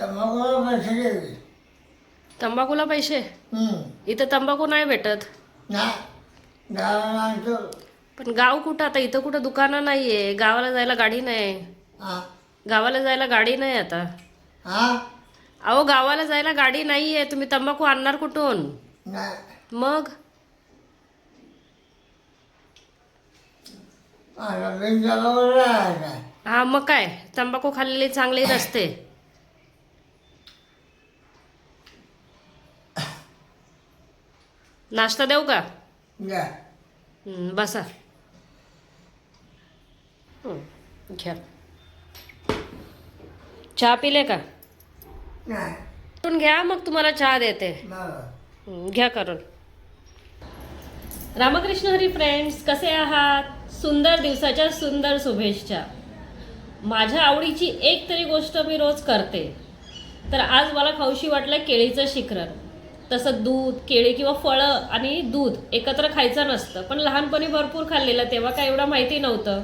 तंबाखूला पैसे गेले तंबाखूला पैसे. इथं तंबाखू नाही भेटत. नाही गावाला आणतो. पण गाव कुठं? आता इथं कुठं दुकानं नाही आहे गावाला जायला गाडी नाही. हा. गावाला जायला गाडी नाही आता. हा? अहो गावाला जायला गाडी नाही आहे तुम्ही तंबाखू आणणार कुठून? नाही. मग? आता हा मग काय? तंबाखू खाल्लेली चांगली नसते. नाश्ता देऊ का? हं, बसा. हं, घ्या. चहा पिले का? करून घ्या मग तुम्हाला चहा देते. हं, घ्या करून. रामकृष्ण हरी फ्रेंड्स कसे आहात? सुंदर दिवसाच्या सुंदर शुभेच्छा. माझ्या आवडीची एक तरी गोष्ट मी रोज करते. तर आज मला खाऊशी वाटलं केळीचं शिखरण. तसं दूध केळी किंवा फळं आणि दूध एकत्र खायचं नसतं. पण लहानपणी भरपूर खाल्लेलं तेव्हा काय एवढं माहिती नव्हतं.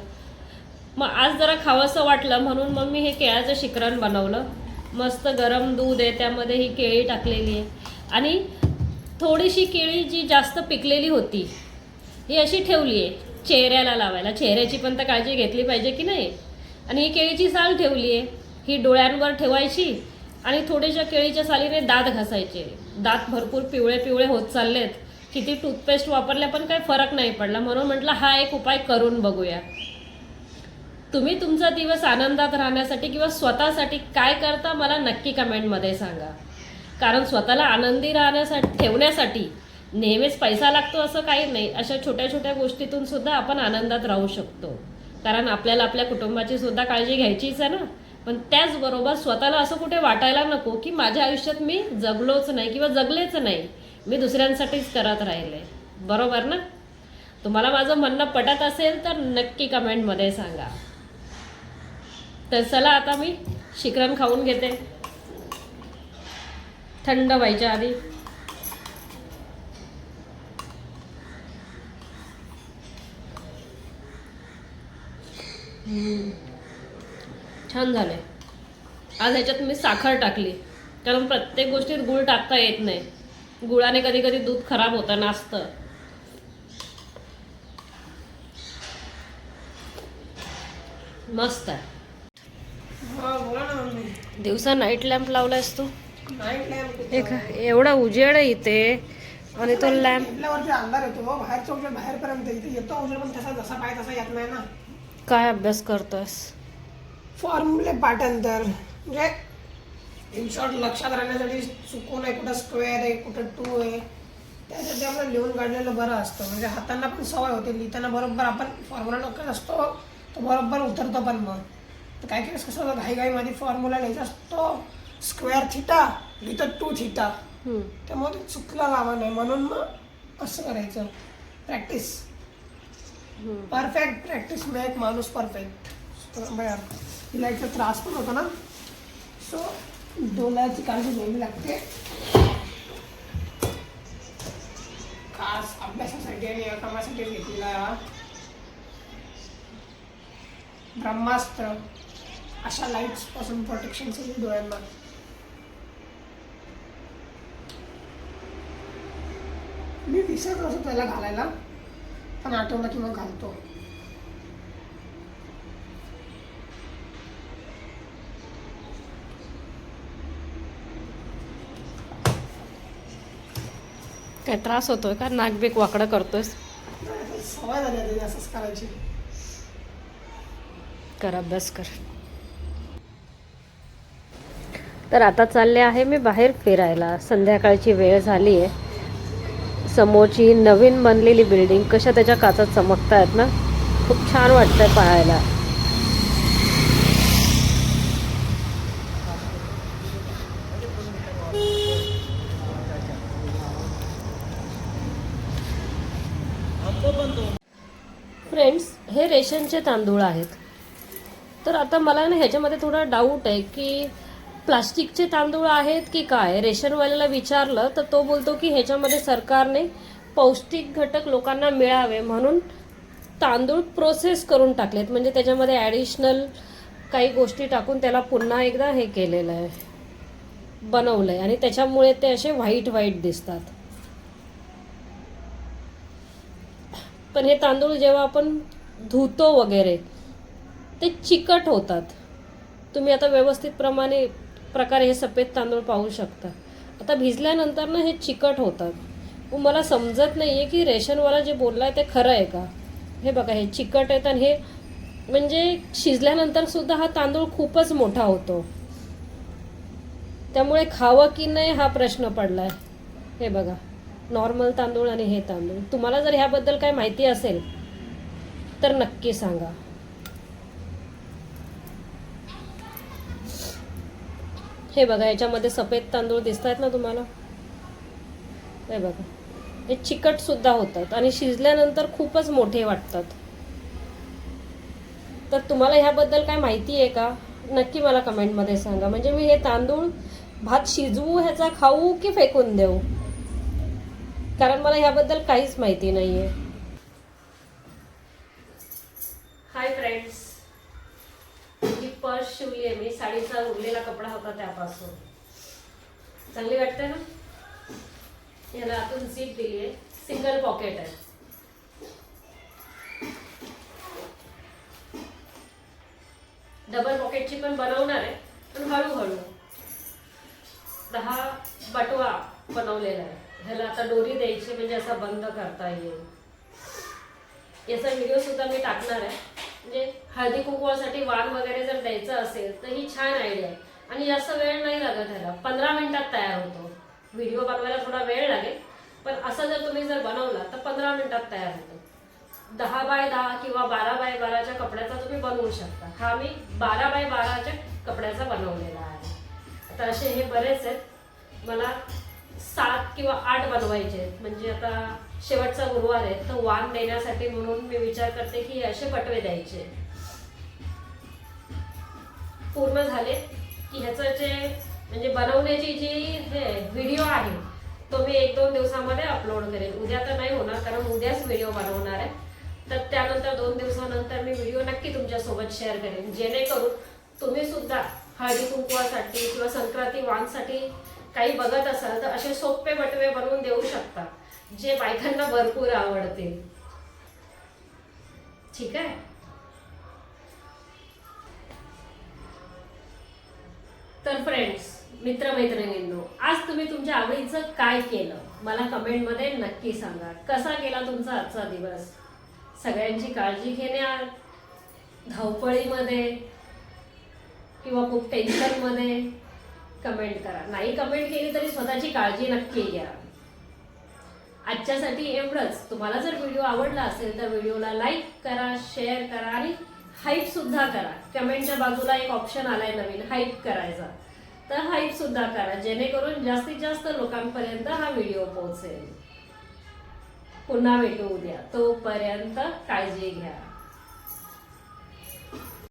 मग आज जरा खावंसं वाटलं म्हणून मग मी हे केळ्याचं शिखरण बनवलं. मस्त गरम दूध आहे त्यामध्ये ही केळी टाकलेली आहे. आणि थोडीशी केळी जी जास्त पिकलेली होती ही अशी ठेवली आहे चेहऱ्याला लावायला. चेहऱ्याची पण तर काळजी घेतली पाहिजे की नाही? आणि ही केळीची साल ठेवली आहे ही डोळ्यांवर ठेवायची आणि थोडेशा केळीच्या सालीने दात घासायचे. दात भरपूर पिवळे पिवळे होत चाललेत. किती टूथपेस्ट वापरल्या पण काही फरक नाही पडला. म्हणून म्हटलं हा एक उपाय करून बघूया. तुम्ही तुमचा दिवस आनंदात राहण्यासाठी किंवा स्वतःसाठी काय करता मला नक्की कमेंटमध्ये सांगा. कारण स्वतःला आनंदी राहण्यासाठी ठेवण्यासाठी नेहमीच पैसा लागतो असं काही नाही. अशा छोट्या छोट्या गोष्टीतून सुद्धा आपण आनंदात राहू शकतो. कारण आपल्याला आपल्या कुटुंबाची सुद्धा काळजी घ्यायचीच आहे ना. पण त्याचबरोबर स्वतःला असं कुठे वाटायला नको की माझ्या आयुष्यात मी जगलोच नाही किंवा जगलेच नाही. मी दुसऱ्यांसाठीच करत राहिले बरोबर ना? तुम्हाला माझं म्हणणं पटत असेल तर नक्की कमेंटमध्ये सांगा. तर चला आता मी शिकरण खाऊन घेते. थंड व्हायच्या आधी. हम्म. छान झाले. आज ह्याच्यात मी साखर टाकली. कारण प्रत्येक गोष्टीत गुळ टाकता येत नाही. गुळाने कधी कधी दूध खराब होतं नासतं. मस्त आहे. दिवसा नाईट लॅम्प लावलायस तू? नाईट लॅम्प एक एवढा उजेड आहे इथे. आणि तो लॅम्प अंधार येतो. बाहेरचा उजेड बाहेरपर्यंत इथे येतो उजेड पण तसा जसा पाय तसा येत नाही ना. काय अभ्यास करतोयस? फॉर्म्युले पाठांतर. म्हणजे इन शॉर्ट लक्षात राहण्यासाठी चुकून आहे कुठं स्क्वेअर आहे कुठं टू आहे. त्यासाठी आपलं लिहून काढलेलं बरं असतं. म्हणजे हातांना पण सवय होते. लिहिताना बरोबर आपण फॉर्म्युला डोक्यात असतो तो बरोबर उतरतो पण मग. तर काही काही कसं होतं घाईघाईमध्ये फॉर्म्युला लिहायचा असतो. स्क्वेअर थिटा लिहितं टू थिटा. त्यामुळे ते चुकला लावा नाही. म्हणून मग असं करायचं. प्रॅक्टिस परफेक्ट प्रॅक्टिस मेक माणूस परफेक्ट तिला याचा त्रास पण होता ना. सो डोळ्याची काळजी घ्यावी लागते. खास अभ्यासासाठी आणि या कामासाठी घेतलेला ब्रह्मास्त्र अशा लाईट्सपासून प्रोटेक्शन डोळ्यांना. मी विसरत असतो त्याला घालायला पण आठवलं की मग घालतो. काय त्रास होतोय का? नाकबीक वाकडं करतोयस? सवय झाली आता असंच करायची. कर अभ्यास कर. तर आता चालले आहे मी बाहेर फिरायला. संध्याकाळची वेळ झाली आहे समोरची नवीन बनलेली बिल्डिंग कशा त्याच्या काचा चमकत आहेत ना? खूप छान वाटतंय पाहायला फ्रेंड्स हे रेशनचे तांदूळ आहेत. तर आता मला ना ह्याच्यामध्ये थोडा डाऊट आहे की प्लास्टिकचे तांदूळ आहेत की काय? रेशनवाल्याला विचारलं तर तो बोलतो की ह्याच्यामध्ये सरकारने पौष्टिक घटक लोकांना मिळावे म्हणून तांदूळ प्रोसेस करून टाकलेत. म्हणजे त्याच्यामध्ये ॲडिशनल काही गोष्टी टाकून त्याला पुन्हा एकदा हे केलेलं आहे. बनवलं आहे आणि त्याच्यामुळे ते असे व्हाईट व्हाईट दिसतात. पण हे तांदूळ जेव्हा आपण धुतो वगैरे ते चिकट होतात. तुम्ही आता व्यवस्थित प्रमाणे प्रकारे हे सफेद तांदूळ पाहू शकता. आता भिजल्यानंतर ना हे चिकट होतात. मला समजत नाही आहे की रेशनवाला जे बोलला आहे ते खरं आहे का? हे बघा हे चिकट आहेत आणि हे म्हणजे शिजल्यानंतर सुद्धा हा तांदूळ खूपच मोठा होतो. त्यामुळे खावं की नाही हा प्रश्न पडला आहे हे बघा नॉर्मल तांदूळ आणि हे तांदूळ. तुम्हाला जर ह्याबद्दल काय माहिती असेल तर नक्की सांगा. हे बघा याच्यामध्ये सफेद तांदूळ दिसत आहेत ना तुम्हाला? हे बघा. हे चिकट सुद्धा होतात आणि शिजल्यानंतर खूपच मोठे वाटतात. तर तुम्हाला ह्याबद्दल काय माहिती आहे का? नक्की मला कमेंटमध्ये सांगा. म्हणजे मी हे तांदूळ भात शिजवू ह्याचा खाऊ की फेकून देऊ? कारण मला ह्याबद्दल काहीच माहिती नाही आहे फ्रेंड्स ही पर्स शिवली आहे. मी साडीचा उरलेला कपडा होता त्यापासून. चांगली वाटते ना? याला आतून सीट दिली आहे. सिंगल पॉकेट आहे. डबल पॉकेटची पण बनवणार आहे. पण हळूहळू. दहा बटवा बनवलेला आहे. ह्याला आता डोरी द्यायची म्हणजे असा बंद करता येईल. याचा व्हिडिओ सुद्धा मी टाकणार आहे. म्हणजे हळदी कुंकवासाठी वाण वगैरे जर द्यायचं असेल तर ही छान आयडिया आहे. आणि जास्त वेळ नाही लागत ह्याला. पंधरा मिनिटात तयार होतो. व्हिडिओ बनवायला थोडा वेळ लागेल. पण असं जर तुम्ही जर बनवला तर पंधरा मिनिटात तयार होतो. दहा बाय दहा किंवा बारा बाय बाराच्या कपड्याचा तुम्ही बनवू शकता. हा मी बारा बाय बाराच्या कपड्याचा बनवलेला आहे. तर असे हे बरेच आहेत. मला सात किंवा आठ बनवायचे आहेत. म्हणजे आता शेवटचा गुरुवार आहे तो वाण देण्यासाठी म्हणून मी विचार करते की असे पटवे द्यायचे. पूर्ण झाले की ह्याचं जे म्हणजे बनवण्याची जी हे व्हिडिओ आहे तो मी एक दोन दिवसामध्ये अपलोड करेन. उद्या तर नाही होणार कारण उद्याच व्हिडिओ बनवणार आहे. तर त्यानंतर दोन दिवसानंतर मी व्हिडिओ नक्की तुमच्यासोबत शेअर करेन. जेणेकरून तुम्ही सुद्धा हळदी कुंकवासाठी किंवा संक्रांती वाणसाठी काही बघत असाल तर असे सोपे बटवे बनवून देऊ शकता. जे बायकांना भरपूर आवडते. ठीक आहे? तर फ्रेंड्स मित्रमैत्रिणींनो आज तुम्ही तुमच्या आवडीचं काय केलं? मला कमेंटमध्ये नक्की सांगा. कसा गेला तुमचा आजचा दिवस? सगळ्यांची काळजी घेण्यात धावपळीमध्ये किंवा खूप टेन्शनमध्ये कमेंट करा. नाही कमेंट केली तरी स्वतःची काळजी नक्की घ्या. आजच्यासाठी एवढंच. तुम्हाला जर व्हिडिओ आवडला असेल तर व्हिडिओला लाईक करा शेअर करा आणि हाईप सुद्धा करा. कमेंटच्या बाजूला एक ऑप्शन आलाय नवीन हाईप करायचा. तर हाईप सुद्धा करा जेणेकरून जास्तीत जास्त लोकांपर्यंत हा व्हिडिओ पोहोचेल. पुन्हा भेटू उद्या. तोपर्यंत काळजी घ्या.